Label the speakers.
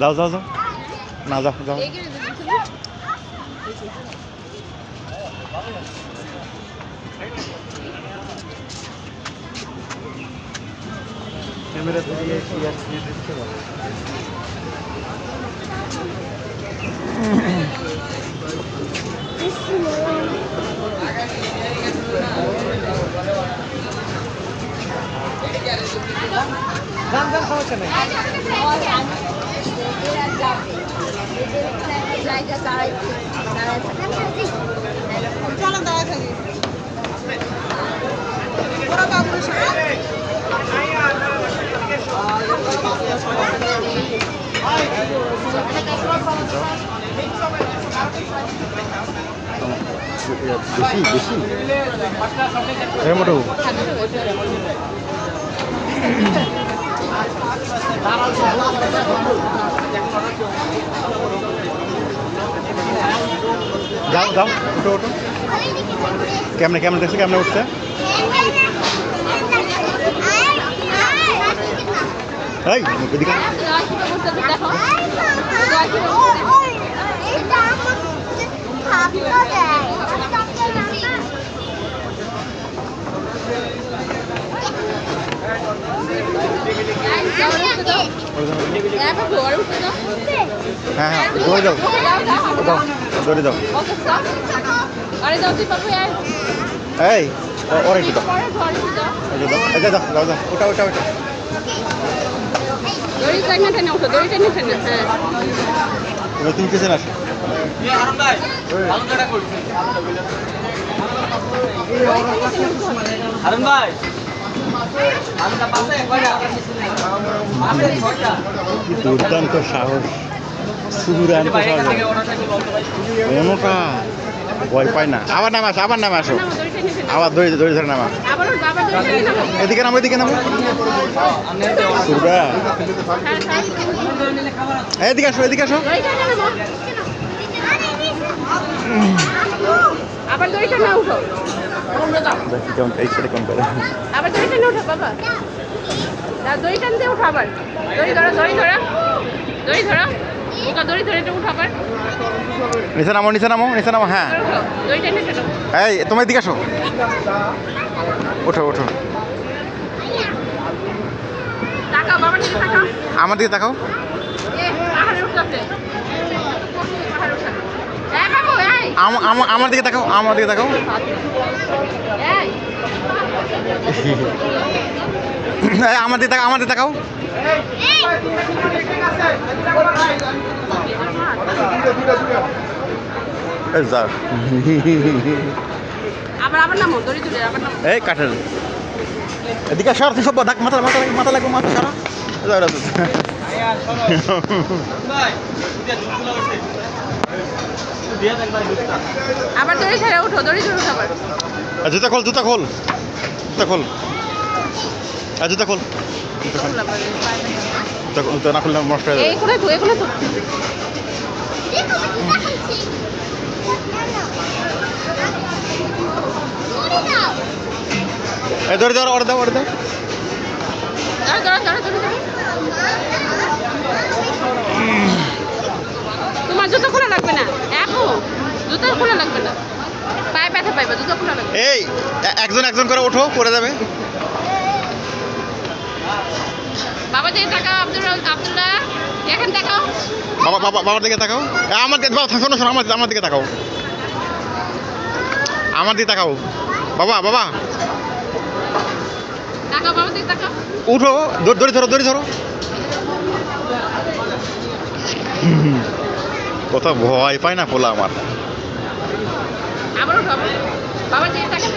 Speaker 1: যাও যাও যাও। না যাও যাও। ক্যামেরা দিয়ে দিচ্ছে গান গান সমস্যা নেই।
Speaker 2: চলো দাঁড়ায় থাকি ওরা বাবুর সাথে
Speaker 1: বেশি বেশি এই মোটু যাও যাও উঠো উঠো কেমনে কেমনে দেখছি কেমনে উঠছে এই এদিকে হ্যাঁ হ্যাঁ দৌড়ে যাও দাও
Speaker 3: তুই পাবো আর
Speaker 1: এই ওর একটু দাও। যে দাও দাও দাও দাও। ওটা ওটা ওটা
Speaker 3: হ্যাঁ।
Speaker 1: এবার তুমি পেছনে আসো।
Speaker 4: হারুন ভাই।
Speaker 1: দুর্দান্ত সাহস, সুদূরান্ত কোনোটা ভয় পায় না। আবার নাম আবার নাম আসো। আবার দড়ি দড়ি ধরে নামা। এদিকে নামো এদিকে নামো। সুরা এদিকে আসো এদিকে আসো।
Speaker 3: আবার টেনে উঠো
Speaker 1: দেখি কেমন এই ছেলে করে
Speaker 3: আবার দড়ি টেনে বাবা। দাও দড়ি টানতে আবার। দড়ি ধরো দড়ি ধরো। দড়ি ধরো। ওকা দড়ি ধরে উঠো আবার।
Speaker 1: নিচে নামো নিচে নামো নিচে নামো হ্যাঁ।
Speaker 3: দড়ি টেনে
Speaker 1: এই তুমি এদিকে আসো। ওঠো ওঠো।
Speaker 3: তাকাও বাবার দিকে তাকাও।
Speaker 1: আমার দিকে তাকাও।
Speaker 3: এ পাহাড়ে উঠতেছে পাহাড়ে উঠতেছে এই বাবু এই
Speaker 1: আম- আম- আমার দিকে তাকাও আমার দিকে তাকাও আমার দিকে তাকাও আমার দিকে তাকাও এই কাঠের এদিকে সর তুই সব ডাক মাথা মাথা লাগবে মাথা লাগবে মাথা সারা যাও,
Speaker 3: আবার দড়ি ছেড়ে উঠো দড়ি ধরে উঠো আবার।
Speaker 1: জুতা খোল জুতা খোল। জুতা খোল। আর জুতা খোল। জুতা খোল। জুতা না খুললে নষ্ট হয়ে যাবে।
Speaker 3: কোনে তো কোনে তো
Speaker 1: এই ধরে ধরো ওর দাও ওর দাও।
Speaker 3: ধরো ধরো ধরো ধরো ধরো। তোমার জুতো খোলা লাগবে না এখন জুতো খোলা লাগবে না পায়ে ব্যথা পাইবা জুতো খোলা লাগবে।
Speaker 1: এই একজন একজন করে ওঠো পড়ে যাবে।
Speaker 3: বাবা যে টাকা আব্দুল আব্দুল্লাহ এখান দেখাও।
Speaker 1: বাবা বাবা বাবার দিকে তাকাও। আমার দিকে বাবা শোনো শোনো আমার আমার দিকে তাকাও। আমার দিকে তাকাও। বাবা বাবা।
Speaker 3: দিকে
Speaker 1: উঠো দড়ি দড়ি ধরো দড়ি ধরো। কত ভয় পায় না পোলা আমার।
Speaker 3: আবার উঠো আবার বাবা যে টাকা